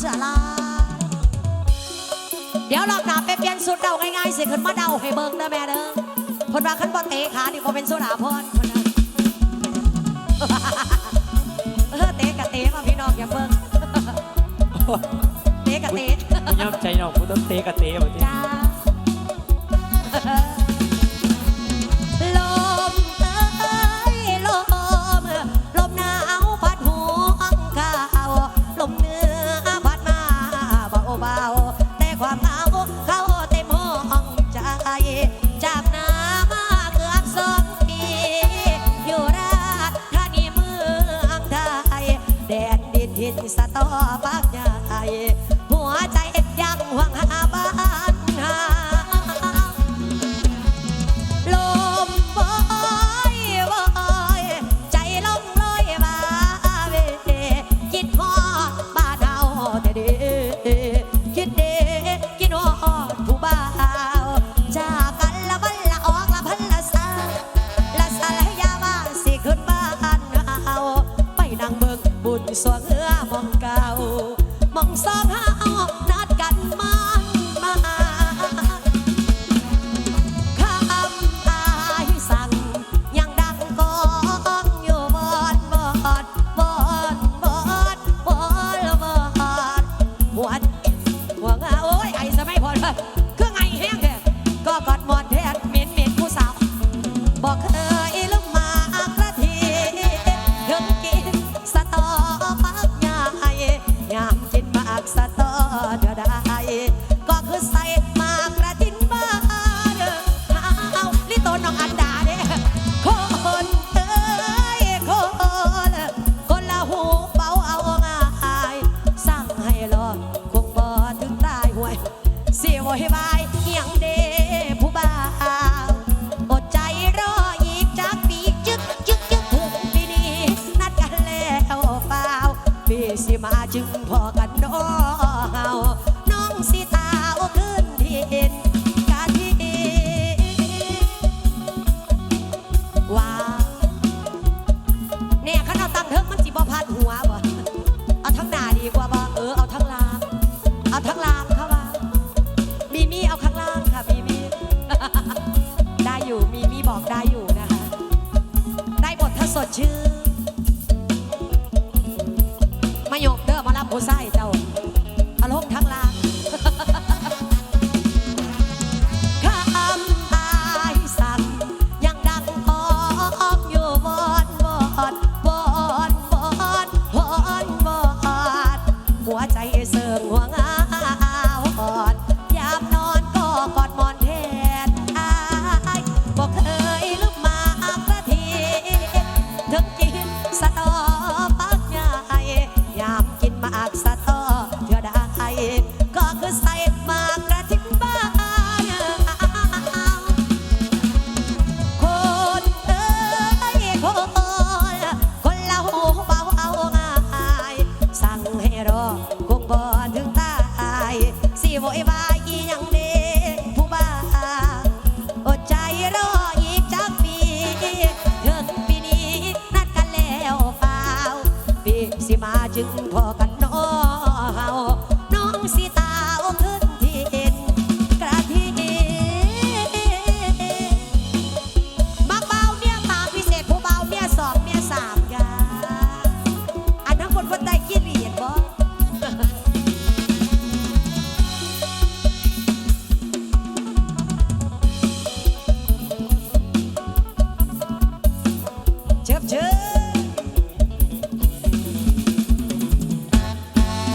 เสือลา เดี๋ยวลอบหนาไปเปลี่ยนสุดเดาง่ายๆสิขึ้นมาเดาให้เบิ่งเด้อแม่เด้อพนว่าขั้นบอเตะขาดิพอเป็นสุดาพรคนนั้นเออเตะกับเตะมาพี่น้องอย่าเบิ่งเตะกับเตะ ย่ำใจน้องกูต้องเตะกับเตะแบบนี้ só ก็คือใส่มากระดินบ้านเอาลิโต้หนองอันดาเด้อคนเอ้ยคนคนละหูเบาเอาง่ายสั่งให้รอดคงบ่ถึตายหวยเสียวยบายเงเด้ผู้บ่าอดใจรออีกจากปีจึกจึกจึกถึงปีนี้นัดกันแล้วเปล่าปีสิมาจึงพอ เชิญ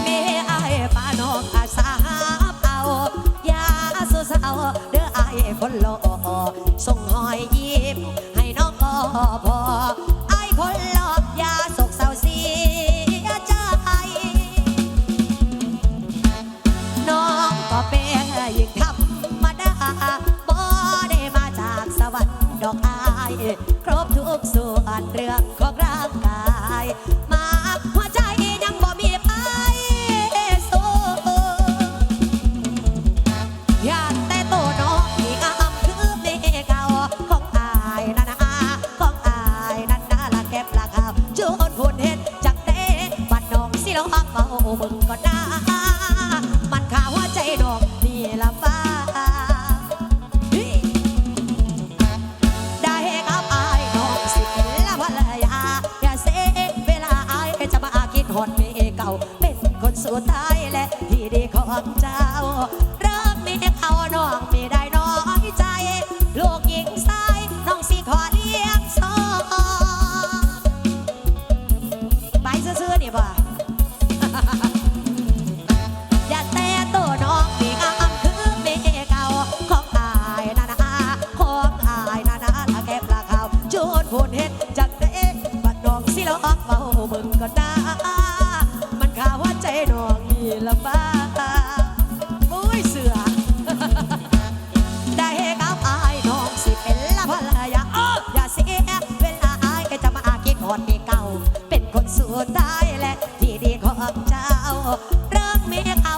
เไอปานกอาสาเป่ายาสุสาวเด้อไอคนหล่อส่งหอยยิ้ให้น้องก็พอไอคนหล่อยาสกเศร้เสียใจน้องก็เป็นหญิงธรรดาบ่ได้มาจากสวรรค์ดอกไอครบทุกส่วน พักเบาคนก็น่ามันขาหัวใจดอกนี่ละฟ้า ได้กับอายดอกสิละภรรยาอย่าเสีเวลาอายจะมาคิดหอดเมเก่า เป็นคนสุดท้ายและที่ดีของเจ้า เริ่มมีเขาน้องไม่ได้น้อยใจลูก ละบ้าโอ้ยเสือ ได้กับอายนองสิเป็นละภรรอย่าเสียเวลาอายก็จะมาอากินอดมีเก่า เป็นคนสุดท้ายและที่ดีของเจ้า เรื่องมีเขา